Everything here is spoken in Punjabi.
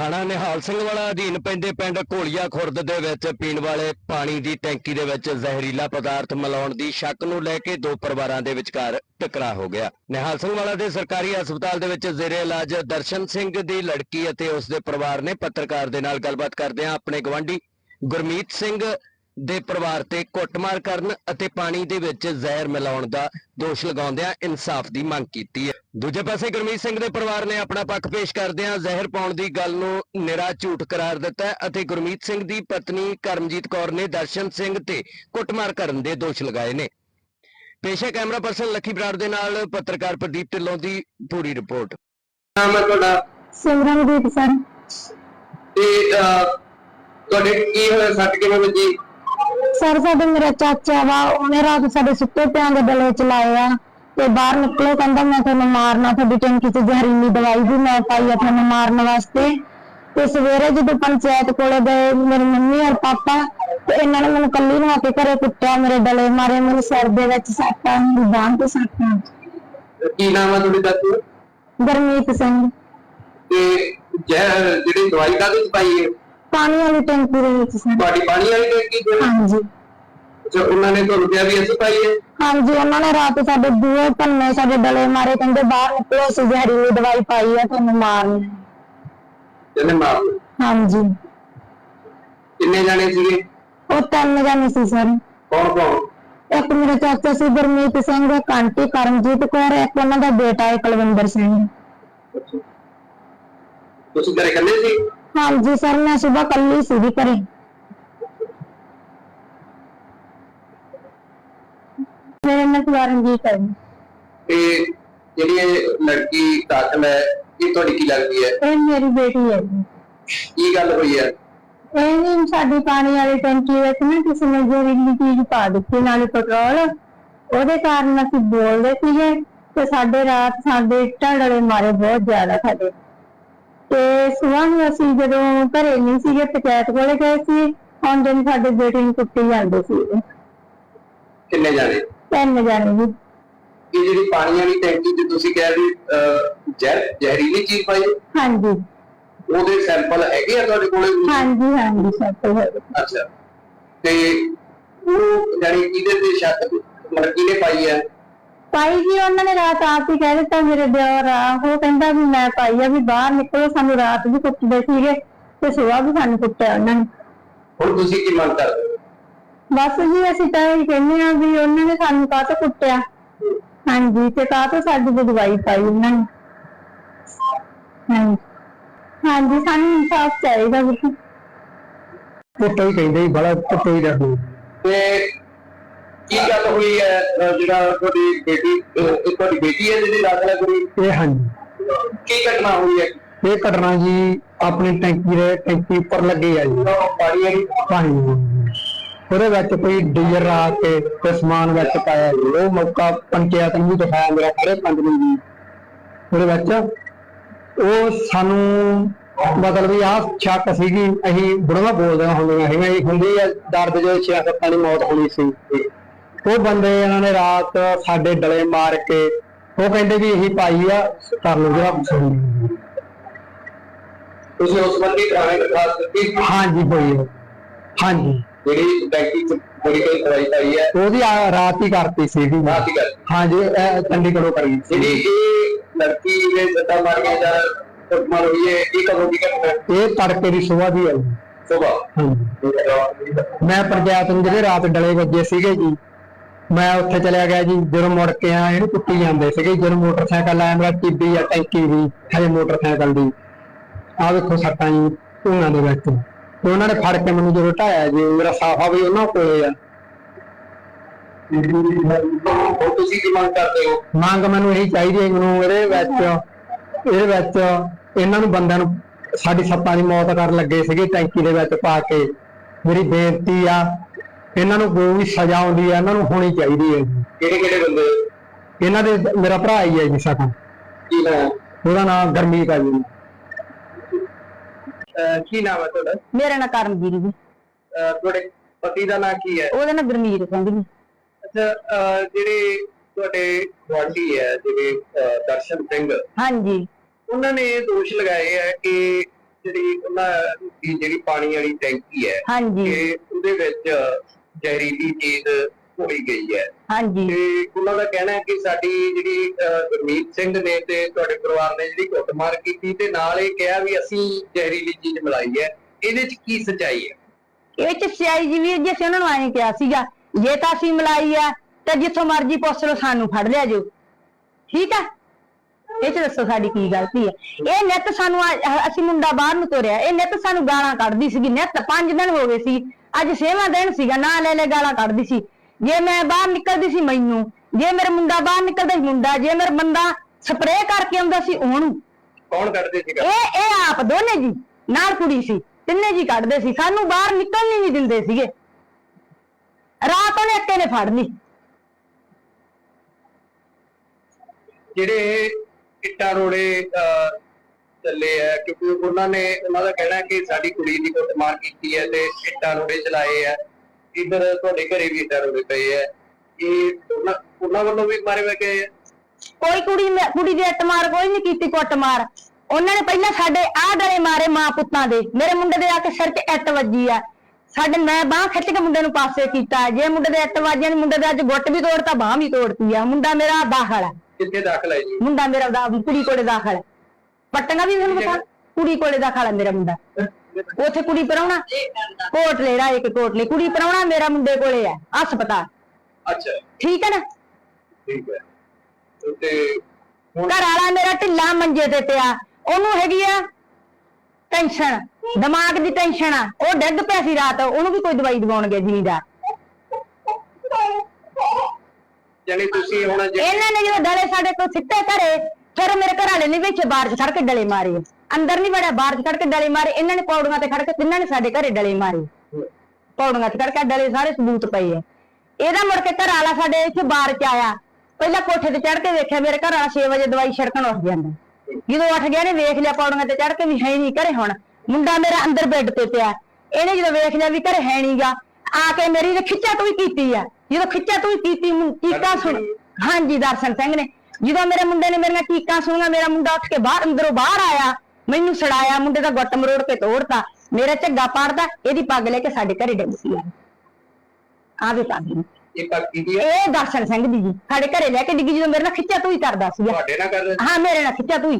ਥਾਣਾ ਨਿਹਾਲ ਸਿੰਘ ਵਾਲਾ ਅਧੀਨ ਪੈਂਦੇ ਪਿੰਡ ਘੋਲੀਆ ਖੁਰਦ ਦੇ ਵਿੱਚ ਪੀਣ ਵਾਲੇ ਪਾਣੀ ਦੀ ਟੈਂਕੀ ਦੇ ਵਿੱਚ ਜ਼ਹਿਰੀਲਾ ਪਦਾਰਥ ਮਿਲਾਉਣ ਦੀ ਸ਼ੱਕ ਨੂੰ ਲੈ ਕੇ ਦੋ ਪਰਿਵਾਰਾਂ ਦੇ ਵਿਚਕਾਰ ਟਕਰਾਅ ਹੋ ਗਿਆ। ਨਿਹਾਲ ਸਿੰਘ ਵਾਲਾ ਦੇ ਸਰਕਾਰੀ ਹਸਪਤਾਲ ਦੇ ਵਿੱਚ ਜ਼ੇਰੇ ਇਲਾਜ ਦਰਸ਼ਨ ਸਿੰਘ ਦੀ ਲੜਕੀ ਅਤੇ ਉਸ ਦੇ ਪਰਿਵਾਰ ਨੇ ਪੱਤਰਕਾਰ ਦੇ ਨਾਲ ਗੱਲਬਾਤ ਕਰਦਿਆਂ ਆਪਣੇ ਗਵਾਂਢੀ ਗੁਰਮੀਤ ਸਿੰਘ ਦੇ ਪਰਿਵਾਰ ਤੇ ਕੁੱਟਮਾਰ ਕਰਨ ਅਤੇ ਪਾਣੀ ਦੇ ਵਿੱਚ ਜ਼ਹਿਰ ਮਿਲਾਉਣ ਦਾ ਦੋਸ਼ ਲਗਾਉਂਦਿਆਂ ਇਨਸਾਫ ਦੀ ਮੰਗ ਕੀਤੀ ਹੈ। ਦੂਜੇ ਪਾਸੇ ਗੁਰਮੀਤ ਸਿੰਘ ਦੇ ਪਰਿਵਾਰ ਨੇ ਆਪਣਾ ਪੱਖ ਪੇਸ਼ ਕਰਦਿਆਂ ਜ਼ਹਿਰ ਪਾਉਣ ਦੀ ਗੱਲ ਨੂੰ ਨਿਰਾ ਝੂਠ ਕਰਾਰ ਦਿੱਤਾ ਹੈ ਅਤੇ ਗੁਰਮੀਤ ਸਿੰਘ ਦੀ ਪਤਨੀ ਕਰਮਜੀਤ ਕੌਰ ਨੇ ਦਰਸ਼ਨ ਸਿੰਘ ਤੇ ਕੁੱਟਮਾਰ ਕਰਨ ਦੇ ਦੋਸ਼ ਲਗਾਏ ਨੇ। ਪੇਸ਼ਾ ਕੈਮਰਾ ਪਰਸਨ ਲੱਖੀ ਬਰਾੜ ਦੇ ਨਾਲ ਪੱਤਰਕਾਰ ਪ੍ਰਦੀਪ ਢਿੱਲੋਂ ਦੀ ਪੂਰੀ ਰਿਪੋਰਟ। ਨਾਮ ਹੈ ਤੁਹਾਡਾ ਸਿਮਰਨਦੀਪ ਸਰ। ਤੇ ਤੁਹਾਡੇ ਕੀ ਹੋਇਆ ਸੱਟ ਕਿਵੇਂ ਵੱਜੀ? ਸਰ ਸਾਡੇ ਮੇਰਾ ਚਾਚਾ ਵਾ ਉਹਨੇ ਰਾਤ ਸਾਡੇ ਸੁੱਤੇ ਪਿਆਂ ਦੇ ਗਲੇ ਚ ਲਾਇਆ ਤੇ ਬਾਹਰ ਨਿਕਲੇ ਕਹਿੰਦਾ ਮੈਂ ਤੁਹਾਨੂੰ ਮਾਰਨਾ ਤੁਹਾਡੀ ਟੈਂਕੀ ਚ ਜ਼ਹਿਰੀਲੀ ਦਵਾਈ ਵੀ ਮੈਂ ਪਾਈ ਆ ਤੁਹਾਨੂੰ ਮਾਰਨ ਵਾਸਤੇ। ਤੇ ਸਵੇਰੇ ਜਦੋਂ ਪੰਚਾਇਤ ਕੋਲੇ ਗਏ ਮੇਰੀ ਮੰਮੀ ਔਰ ਪਾਪਾ ਤੇ ਇਹਨਾਂ ਨੇ ਮੈਨੂੰ ਕੱਲੀ ਨੂੰ ਆ ਕੇ ਘਰੇ ਕੁੱਟਿਆ ਮੇਰੇ ਗਲੇ ਮਾਰੇ ਮੇਰੇ ਸਿਰ ਦੇ ਵਿੱਚ ਸੱਟਾਂ ਮੇਰੀ ਬਾਂਹ ਤੇ ਸੱਟਾਂ। ਕੀ ਨਾਮ ਹੈ ਤੁਹਾਡੀ ਦਾਦੀ ਗਰਮੀਤ ਸਿੰਘ। ਤੇ ਜ਼ਹਿਰ ਜਿਹੜੀ ਦਵਾਈ ਕਾਹਦੇ ਚ ਪਾਈ ਹੈ? ਪਾਣੀ ਵਾਲੀ ਟੈਂਕੀ ਦੇ ਵਿੱਚ ਸਰ ਤੁਹਾਡੀ ਪਾਣੀ ਵਾਲੀ ਟੈਂਕੀ ਚ ਹਾਂਜੀ। ਅੱਛਾ ਉਹਨਾਂ ਨੇ ਤੁਹਾਨੂੰ ਕਿਹਾ ਵੀ ਅਸੀਂ ਪਾਈ ਹੈ ਹਾਂਜੀ ਉਹਨਾਂ ਨੇ ਰਾਤ ਸਾਡੇ ਦੂਏ ਪੰਨੇ ਸਾਡੇ ਡਲੇ ਮਾਰੇ ਕਹਿੰਦੇ ਬਾਹਰ ਨਿਕਲੋ ਅਸੀਂ ਜ਼ਹਿਰੀਲੀ ਦਵਾਈ ਪਾਈ ਆ ਤੁਹਾਨੂੰ ਮਾਰਨੀ। ਜਿਹਨੇ ਮਾਰ ਦਿੱਤਾ। ਹਾਂਜੀ। ਕਿੰਨੇ ਜਾਣੇ ਸੀਗੇ? ਉਹ ਤਿੰਨ ਜਾਣੇ ਸੀ ਸਰ। ਕੌਣ ਕੌਣ? ਇੱਕ ਮੇਰਾ ਚਾਚਾ ਸੀ ਗੁਰਮੀਤ ਸਿੰਘ ਇੱਕ ਆਂਟੀ ਕਰਮਜੀਤ ਕੌਰ ਇੱਕ ਉਹਨਾਂ ਦਾ ਬੇਟਾ ਹੈ ਕੁਲਵਿੰਦਰ ਸਿੰਘ। ਤੁਸੀਂ ਘਰੇ ਇਕੱਲੇ ਸੀ? ਹਾਂਜੀ ਸਰ ਮੈਂ ਸਵੇਰ ਕੱਲੀ ਸੀ ਵੀ ਘਰੇ। ਮੇਰੇ ਨਾਲ ਕੁਲਵਿੰਦਰ ਹੈ ਤੇ ਜਿਹੜੀ ਇਹ ਲੜਕੀ ਦਾਖਲ ਹੈ ਇਹ ਤੁਹਾਡੀ ਕੀ ਲੱਗਦੀ ਹੈ? ਇਹ ਮੇਰੀ ਬੇਟੀ ਹੈ ਜੀ। ਕੀ ਗੱਲ ਹੋਈ ਹੈ? ਇਹ ਨਹੀਂ ਸਾਡੀ ਪਾਣੀ ਵਾਲੀ ਟੈਂਕੀ ਵਿੱਚ ਨਾ ਕਿਸੇ ਨੇ ਜ਼ਹਿਰੀਲੀ ਚੀਜ਼ ਪਾ ਦਿੱਤੀ ਨਾਲੇ ਪੈਟਰੋਲ। ਉਹਦੇ ਕਾਰਨ ਅਸੀਂ ਬੋਲਦੇ ਸੀਗੇ ਤੇ ਸਾਡੇ ਰਾਤ ਸਾਡੇ ਢੜਲੇ ਮਾਰੇ ਬਹੁਤ ਜ਼ਿਆਦਾ ਸਾਡੇ। ਤੇ ਸਵੇਰ ਨੂੰ ਅਸੀਂ ਜਦੋਂ ਘਰੇ ਨਹੀਂ ਸੀਗੇ ਪੰਚਾਇਤ ਕੋਲੇ ਗਏ ਸੀ ਆਉਂਦੇ ਨੂੰ ਸਾਡੇ ਬੇਟੇ ਨੂੰ ਕੁੱਟੀ ਜਾਂਦੇ ਸੀ ਕਿੰਨੇ ਜਾਣੇ? ਤਿੰਨ ਜਾਣੇ ਜੀ। ਇਹ ਜਿਹੜੀ ਪਾਣੀ ਵਾਲੀ ਟੈਂਕੀ ਤੇ ਤੁਸੀਂ ਕਹਿ ਰਹੇ ਅਹ, ਜ਼ਹਿਰ ਜ਼ਹਿਰੀਲੀ ਚੀਜ਼ ਪਾਈ? ਹੈ? ਹਾਂਜੀ। ਉਹਦੇ ਸੈਂਪਲ ਹੈਗੇ ਆ ਤੁਹਾਡੇ ਕੋਲੇ? ਹਾਂਜੀ ਹਾਂਜੀ ਸਭ ਤੋਂ ਹੋਏ ਅੱਛਾ। ਤੇ ਉਹ ਜਾਨੀ ਕਿਹਦੇ ਤੇ ਸ਼ੱਕ ਲੜਕੀ ਨੇ ਪਾਈ ਹੈ ਪਾਈ ਜੀ ਉਹਨਾਂ ਨੇ ਰਾਤ ਆਪ ਹੀ ਕਹਿ ਦਿੱਤਾ ਮੇਰੇ ਦਿਓਰ ਆ। ਉਹ ਕਹਿੰਦਾ ਵੀ ਮੈਂ ਪਾਈ ਆ ਵੀ ਬਾਹਰ ਨਿਕਲੋ ਸਾਨੂੰ ਰਾਤ ਵੀ ਕੁੱਟਦੇ ਸੀਗੇ ਤੇ ਸਵੇਰ ਵੀ ਸਾਨੂੰ ਕੁੱਟਿਆ ਉਹਨਾਂ ਨੇ। ਹੁਣ ਤੁਸੀਂ ਕੀ ਮੰਗ ਕਰਦੇ ਹੋ? ਬਸ ਜੀ ਅਸੀਂ ਤਾਂ ਇਹ ਕਹਿੰਦੇ ਆ ਵੀ ਉਹਨਾਂ ਨੇ ਸਾਨੂੰ ਕਾਹਤੋਂ ਕੁੱਟਿਆ? ਹਾਂਜੀ ਤੇ ਕਾਹਤੋਂ ਸਾਡੀ ਤੇ ਦਵਾਈ ਪਾਈ ਉਹਨਾਂ ਨੇ? ਹਾਂਜੀ। ਹਾਂਜੀ ਸਾਨੂੰ ਇਨਸਾਫ ਚਾਹੀਦਾ ਵੀ ਪੁੱਟੋ ਹੀ ਕਹਿੰਦੇ ਸੀ ਬੜਾ ਪੁੱਟੋ ਹੀ ਰੱਖੋ ਤੇ ਕੀ ਗੱਲ ਹੋਈ ਹੈ? ਅਹ, ਜਿਹੜਾ ਤੁਹਾਡੀ ਬੇਟੀ ਅਹ, ਇਹ ਤੁਹਾਡੀ ਬੇਟੀ ਹੈ ਜਿਹਦੀ ਦਾਖਲਾ ਕਰੀ ਇਹ ਹਾਂਜੀ। ਕੀ ਘਟਨਾ ਹੋਈ ਹੈ? ਇਹ ਘਟਨਾ ਜੀ ਆਪਣੀ ਟੈਂਕੀ ਦੇ ਟੈਂਕੀ ਉੱਪਰ ਲੱਗੀ ਆ ਜੀ। ਉਹ ਪਾਣੀ ਵਾਲੀ ਪਾਣੀ ਦੀ। ਉਹਦੇ ਵਿੱਚ ਕੋਈ ਡੀਜ਼ਲ ਰਾ ਕੇ ਤੇ ਸਮਾਨ ਵਿੱਚ ਪਾਇਆ ਜੀ। ਉਹ ਮੌਕਾ ਪੰਚਾਇਤ ਨੂੰ ਵੀ ਦਿਖਾਇਆ ਮੇਰਾ ਸਾਰੇ ਪੰਜ ਨੂੰ ਜੀ। ਉਹਦੇ ਵਿੱਚ ਉਹ ਸਾਨੂੰ ਮਤਲਬ ਵੀ ਆਹ ਸ਼ੱਕ ਸੀਗੀ ਅਸੀਂ ਬੁੜਵਾ ਬੋਲਦੇ ਹੁੰਦੇ ਹੈਗੇ ਇਹ ਹੁੰਦੀ ਆ ਦਰਦ ਜੋ ਛੇ ਸੱਤਾਂ ਦੀ ਮੌਤ ਹੋਣੀ ਸੀ। ਉਹ ਬੰਦੇ ਇਹਨਾਂ ਨੇ ਰਾਤ ਸਾਡੇ ਡਲੇ ਮਾਰ ਕੇ ਉਹ ਕਹਿੰਦੇ ਵੀ ਇਹੀ ਪਾਈ ਆ ਕਰ ਲਓ ਜਿਹੜਾ ਕੁਛ ਹੋਣਾ। ਤੁਸੀਂ ਉਸ ਬੰਦੀ ਥਾਣੇ ਦਰਖਾਸਤ ਦਿੱਤੀ ਹਾਂਜੀ ਹੋਈ ਹੈ ਹਾਂਜੀ। ਜਿਹੜੀ ਟੈਂਕੀ ਚ ਬੜੀ ਕੋਈ ਦਵਾਈ ਪਾਈ ਹੈ? ਉਹਦੀ ਆ- ਰਾਤ ਹੀ ਕਰਤੀ ਸੀਗੀ ਰਾਤ ਹੀ ਕਰਤੀ। ਹਾਂਜੀ ਇਹ ਚੰਡੀਗੜ੍ਹੋਂ ਕਰੀ ਜਿਹੜੀ ਸੀ ਇਹ ਲੜਕੀ ਦੇ ਸੱਟਾ ਮਾਰ ਕੇ ਜਾਂ ਕੁੱਟਮਾਰ ਹੋਈ ਹੈ ਇਹ ਕਦੋਂ ਦੀ ਘਟਨਾ ਇਹ ਤੜਕੇ ਦੀ ਸੁਬਾਹ ਦੀ ਹੈ। ਜੀ। ਸੁਬਾ ਹਾਂਜੀ ਮੈਂ ਪੰਚਾਇਤ ਨੂੰ ਜਿਹੜੇ ਰਾਤ ਡਲੇ ਵੱਜੇ ਸੀਗੇ ਜੀ ਮੈਂ ਉੱਥੇ ਚਲਿਆ ਗਿਆ ਜੀ ਜਦੋਂ ਮੁੜ ਕੇ ਆ ਇਹਨੂੰ ਕੁੱਟੀ ਜਾਂਦੇ ਸੀਗੇ ਜਦੋਂ ਮੋਟਰਸਾਈਕਲ ਲੈਣ ਦਾ ਟੀਬੀ ਆ ਟੈਂਕੀ ਦੀ ਹਜੇ ਮੋਟਰਸਾਈਕਲ ਦੀ। ਆਹ ਵੇਖੋ ਸੱਟਾਂ ਜੀ ਧੂਆਂ ਦੇ ਵਿੱਚ। ਤੇ ਉਹਨਾਂ ਨੇ ਫੜ ਕੇ ਮੈਨੂੰ ਜਦੋਂ ਢਾਇਆ ਜੀ ਮੇਰਾ ਸਾਫਾ ਵੀ ਉਹਨਾਂ ਕੋਲੇ ਆ। ਤੁਸੀਂ ਕੀ ਮੰਗ ਕਰਦੇ ਹੋ? ਮੰਗ ਮੈਨੂੰ ਇਹੀ ਚਾਹੀਦੀ ਹੈ ਮੈਨੂੰ ਇਹਦੇ ਵਿੱਚ ਇਹਦੇ ਵਿੱਚ ਇਹਨਾਂ ਨੂੰ ਬੰਦਿਆਂ ਨੂੰ ਸਾਡੀ ਸੱਤਾਂ ਦੀ ਮੌਤ ਕਰਨ ਲੱਗੇ ਸੀਗੇ ਟੈਂਕੀ ਦੇ ਵਿੱਚ ਪਾ ਕੇ। ਮੇਰੀ ਬੇਨਤੀ ਆ ਇਹਨਾਂ ਨੂੰ ਕੋਈ ਵੀ ਸਜ਼ਾ ਆਉਂਦੀ ਆ ਇਹਨਾਂ ਨੂੰ ਹੋਣੀ ਚਾਹੀਦੀ ਹੈ। ਜੀ। ਕਿਹੜੇ ਕਿਹੜੇ ਬੰਦੇ? ਇਹਨਾਂ ਦੇ ਮੇਰਾ ਭਰਾ ਹੀ ਹੈ ਜੀ ਸਾਡਾ। ਕੀ ਨਾਮ ਉਹਦਾ ਨਾਮ ਗਰਮੀਤ ਆ ਜੀ। ਅਹ ਕੀ ਨਾਮ ਹੈ ਤੁਹਾਡਾ? ਮੇਰਾ ਨਾਂ ਕਰਮਜੀਤ ਜੀ। ਅਹ ਤੁਹਾਡੇ ਪਤੀ ਦਾ ਨਾਮ ਕੀ ਹੈ? ਉਹਦਾ ਨਾਂ ਗੁਰਮੀਤ ਸਿੰਘ ਜੀ। ਅੱਛਾ ਅਹ ਜਿਹੜੇ ਤੁਹਾਡੇ ਗੁਆਂਢੀ ਹੈ ਜਿਹੜੇ ਅਹ ਦਰਸ਼ਨ ਸਿੰਘ ਹਾਂਜੀ। ਉਹਨਾਂ ਨੇ ਇਹ ਦੋਸ਼ ਲਗਾਏ ਹੈ ਕਿ ਜਿਹੜੀ ਉਹਨਾਂ ਦੀ ਜਿਹੜੀ ਪਾਣੀ ਵਾਲੀ ਟੈਂਕੀ ਹੈ ਹਾਂਜੀ। ਕਿ ਉਹਦੇ ਵਿੱਚ ਜ਼ਹਿਰੀਲੀ ਚੀਜ਼ ਹੋਈ ਗਈ ਹੈ। ਹਾਂਜੀ। ਤੇ ਉਹਨਾਂ ਦਾ ਕਹਿਣਾ ਹੈ ਕਿ ਸਾਡੀ ਜਿਹੜੀ ਗੁਰਮੀਤ ਸਿੰਘ ਨੇ ਤੇ ਤੁਹਾਡੇ ਪਰਿਵਾਰ ਨੇ ਜਿਹੜੀ ਕੁੱਟਮਾਰ ਕੀਤੀ ਤੇ ਨਾਲ ਇਹ ਕਿਹਾ ਵੀ ਅਸੀਂ ਜ਼ਹਿਰੀਲੀ ਚੀਜ਼ ਮਿਲਾਈ ਹੈ। ਇਹਦੇ 'ਚ ਕੀ ਸੱਚਾਈ ਹੈ? ਇਹ ਚ ਸਿਆਈ ਜੀ ਵੀ ਜੇ ਅਸੀਂ ਉਹਨਾਂ ਨੂੰ ਕਿਹਾ ਸੀਗਾ ਜੇ ਤਾਂ ਅਸੀਂ ਮਲਾਈ ਆ ਤੇ ਜਿੱਥੋਂ ਮਰਜ਼ੀ ਪੁੱਛ ਲਓ ਸਾਨੂੰ ਫੜ ਲਿਆ ਜੋ ਠੀਕ ਆ? ਇਹ ਚ ਦੱਸੋ ਸਾਡੀ ਕੀ ਗਲਤੀ ਹੈ। ਇਹ ਨਿੱਤ ਸਾਨੂੰ ਅਸੀਂ ਮੁੰਡਾ ਬਾਹਰ ਨੂੰ ਤੋਰਿਆ ਇਹ ਨਿੱਤ ਸਾਨੂੰ ਗਾਲਾਂ ਕੱਢਦੀ ਸੀਗੀ ਨਿੱਤ ਪੰਜ ਦਿਨ ਹੋ ਗਏ ਸੀ ਅੱਜ ਛੇਵਾਂ ਦਿਨ ਸੀਗਾ ਨਾ ਲੈ ਲੈ ਗਾਲਾਂ ਕੱਢਦੀ ਸੀ। ਜੇ ਮੈਂ ਬਾਹਰ ਨਿਕਲਦੀ ਸੀ ਮੈਨੂੰ ਜੇ ਮੇਰਾ ਮੁੰਡਾ ਬਾਹਰ ਨਿਕਲਦਾ ਸੀ ਮੁੰਡਾ ਜੇ ਮੇਰਾ ਬੰਦਾ ਸਪਰੇਅ ਕਰਕੇ ਆਉਂਦਾ ਸੀ ਉਹਨੂੰ। ਕੌਣ ਕਰਦੇ ਸੀਗਾ? ਇਹ ਇਹ ਆਪ ਦੋਨੇ ਜੀ ਨਾਲ ਕੁੜੀ ਸੀ ਤਿੰਨੇ ਜੀ ਕੱਢਦੇ ਸੀ। ਸਾਨੂੰ ਬਾਹਰ ਨਿਕਲਣ ਹੀ ਨਹੀਂ ਦਿੰਦੇ ਸੀਗੇ। ਰਾਤ ਉਹਨੇ ਇੱਕੇ ਨੇ ਫੜ ਲਈ। ਜਿਹੜੇ ਇੱਟਾਂ ਰੋੜੇ ਅਹ, ਚੱਲੇ ਆ ਕਿਉਂਕਿ ਉਹਨਾਂ ਨੇ ਉਹਨਾਂ ਦਾ ਕਹਿਣਾ ਹੈ ਕਿ ਸਾਡੀ ਕੁੜੀ ਦੀ ਕੁੱਟਮਾਰ ਕੀਤੀ ਹੈ ਤੇ ਇੱਟਾਂ ਰੋੜੇ ਚਲਾਏ ਆ। ਇਧਰ ਤੁਹਾਡੇ ਘਰੇ ਵੀ ਇੱਟਾਂ ਰੋੜੇ ਪਏ ਆ। ਇਹ ਉਹਨਾਂ ਉਹਨਾਂ ਵੱਲੋਂ ਵੀ ਮਾਰੇ ਹੋਏ ਗਏ ਆ? ਕੋਈ ਕੁੜੀ ਨੇ- ਕੁੜੀ ਦੀ ਇੱਟ ਮਾਰ ਕੋਈ ਨਹੀਂ ਕੀਤੀ ਕੁੱਟ ਮਾਰ ਉਹਨਾਂ ਨੇ ਪਹਿਲਾਂ ਸਾਡੇ ਆਹ ਡਲੇ ਮਾਰੇ ਮਾਂ ਪੁੱਤਾਂ ਦੇ। ਮੇਰੇ ਮੁੰਡੇ ਦੇ ਆ ਕੇ ਸਿਰ 'ਚ ਇੱਟ ਵੱਜੀ ਆ। ਸਾਡੇ ਮੈਂ ਬਾਹ ਖਿੱਚ ਕੇ ਮੁੰਡੇ ਨੂੰ ਪਾਸੇ ਕੀਤਾ। ਜੇ ਮੁੰਡੇ ਦੇ ਇੱਟ ਵੱਜਿਆ ਨੀ ਮੁੰਡੇ ਦੇ ਅੱਜ ਗੁੱਟ ਵੀ ਤੋੜਤਾ ਬਾਹ ਵੀ ਤੋੜਤੀ ਆ। ਮੁੰਡਾ ਮੇਰਾ ਦਾਖਲ ਹੈ ਕਿੱਥੇ ਦਾਖਲ ਹੈ ਜੀ? ਮੁੰਡਾ ਮੇਰਾ ਦਾ ਕੁੜੀ ਕੋਲੇ ਦਾਖਲ ਹੈ ਪੱਟੀਆਂ ਵੀ ਤੁਹਾਨੂੰ ਪਤਾ ਕੁੜੀ ਕੋਲੇ ਦਾਖਲ ਹੈ ਮੇਰਾ ਮੁੰਡਾ। ਉੱਥੇ ਕੁੜੀ ਪਰਾਉਣਾ ਕੋਟਲੇ ਰਾਏ ਕੇ ਕੋਟਲੇ ਕੁੜੀ ਪਰਾਉਣਾ ਮੇਰਾ ਮੁੰਡੇ ਕੋਲੇ ਆ ਹਸਪਤਾਲ। ਅੱਛਾ। ਠੀਕ ਹੈ ਨਾ? ਠੀਕ ਹੈ। ਤੇ ਘਰ ਵਾਲਾ ਮੇਰਾ ਢਿੱਲਾ ਮੰਜੇ ਤੇ ਪਿਆ। ਉਹਨੂੰ ਹੈਗੀ ਆ ਟੈਨਸ਼ਨ ਦਿਮਾਗ ਦੀ ਟੈਨਸ਼ਨ ਆ। ਉਹ ਡਿੱਗ ਪਿਆ ਸੀ ਰਾਤ। ਉਹਨੂੰ ਵੀ ਕੋਈ ਦਵਾਈ ਦਵਾਉਣ ਗਿਆ ਜ਼ਿਮੀਦਾਰ। ਜਾਨੀ ਤੁਸੀਂ ਹੁਣ ਇਹਨਾਂ ਨੇ ਜਦੋਂ ਡਲੇ ਸਾਡੇ ਕੋਲ ਸਿੱਟੇ ਘਰੇ ਫਿਰ ਮੇਰੇ ਘਰ ਵਾਲੇ ਨੇ ਵਿੱਚ ਬਾਹਰ ਚ ਖੜ ਕੇ ਡਲੇ ਮਾਰੇ। ਅੰਦਰ ਨਹੀਂ ਵੜਿਆ ਬਾਹਰ ਚ ਖੜ ਕੇ ਡਲੇ ਮਾਰੇ। ਇਹਨਾਂ ਨੇ ਪੌੜੀਆਂ ਤੇ ਖੜ ਕੇ ਤਿੰਨਾਂ ਨੇ ਸਾਡੇ ਘਰੇ ਡਲੇ ਮਾਰੇ। ਪੌੜੀਆਂ ਤੇ ਖੜ ਕੇ ਡਲੇ ਸਾਰੇ ਸਬੂਤ ਪਏ ਆ। ਇਹਦਾ ਮੁੜ ਕੇ ਘਰ ਵਾਲਾ ਸਾਡੇ ਇੱਥੇ ਬਾਹਰ ਚ ਆਇਆ। ਪਹਿਲਾਂ ਕੋਠੇ ਤੇ ਚੜ ਕੇ ਵੇਖਿਆ ਮੇਰੇ ਘਰ ਵਾਲਾ 6 ਵਜੇ ਦਵਾਈ ਛੜਕਣ ਉੱਠ ਜਾਂਦਾ ਜਦੋਂ ਉੱਠ ਗਿਆ ਨੇ ਵੇਖ ਲਿਆ ਪੌੜੀਆਂ ਤੇ ਚੜ ਕੇ ਵੀ ਹੈ ਨਹੀਂ ਘਰੇ ਹੁਣ। ਮੁੰਡਾ ਮੇਰਾ ਅੰਦਰ ਬੈੱਡ ਤੇ ਪਿਆ। ਇਹਨੇ ਜਦੋਂ ਵੇਖ ਲਿਆ ਵੀ ਘਰੇ ਹੈ ਨਹੀਂਗਾ ਆ ਕੇ ਮੇਰੀ ਖਿੱਚਾ ਤੂੰ ਕੀਤੀ ਆ। ਜਦੋਂ ਖਿੱਚਾ ਤੂੰ ਕੀਤੀ ਮੁੰ- ਚੀਕਾਂ ਸੁਣ। ਹਾਂਜੀ ਦਰਸ਼ਨ ਸਿੰਘ ਨੇ। ਜਦੋਂ ਮੇਰੇ ਮੁੰਡੇ ਨੇ ਮੇਰੀਆਂ ਚੀਕਾਂ ਸੁਣੀਆਂ ਮੇਰਾ ਮੁੰਡਾ ਉੱਠ ਕੇ ਬਾਹਰ ਅੰਦਰੋਂ ਬਾਹਰ ਆਇਆ ਮੈਨੂੰ ਛੜਾਇਆ ਮੁੰਡੇ ਦਾ ਗੁੱਟ ਮਰੋੜ ਕੇ ਤੋੜਤਾ ਮੇਰਾ ਝੱਗਾ ਪਾੜਦਾ ਇਹਦੀ ਪੱਗ ਲੈ ਕੇ ਸਾਡੇ ਘਰੇ ਡਿੱਗ ਪਈ ਆ। ਵੀ ਪੱਗ। ਇਹ ਹੈ ਦਰਸ਼ਨ ਸਿੰਘ ਦੀ ਜੀ। ਸਾਡੇ ਘਰੇ ਲੈ ਕੇ ਡਿੱਗੀ ਜਦੋਂ ਮੇਰੇ ਨਾਲ ਖਿੱਚਾ ਤੂੰ ਹੀ ਕਰਦਾ ਸੀਗਾ ਤੁਹਾਡੇ ਨਾਲ ਕਰ ਰਹੇ ਹਾਂ ਮੇਰੇ ਨਾਲ ਖਿੱਚਾ ਤੂੰ ਹੀ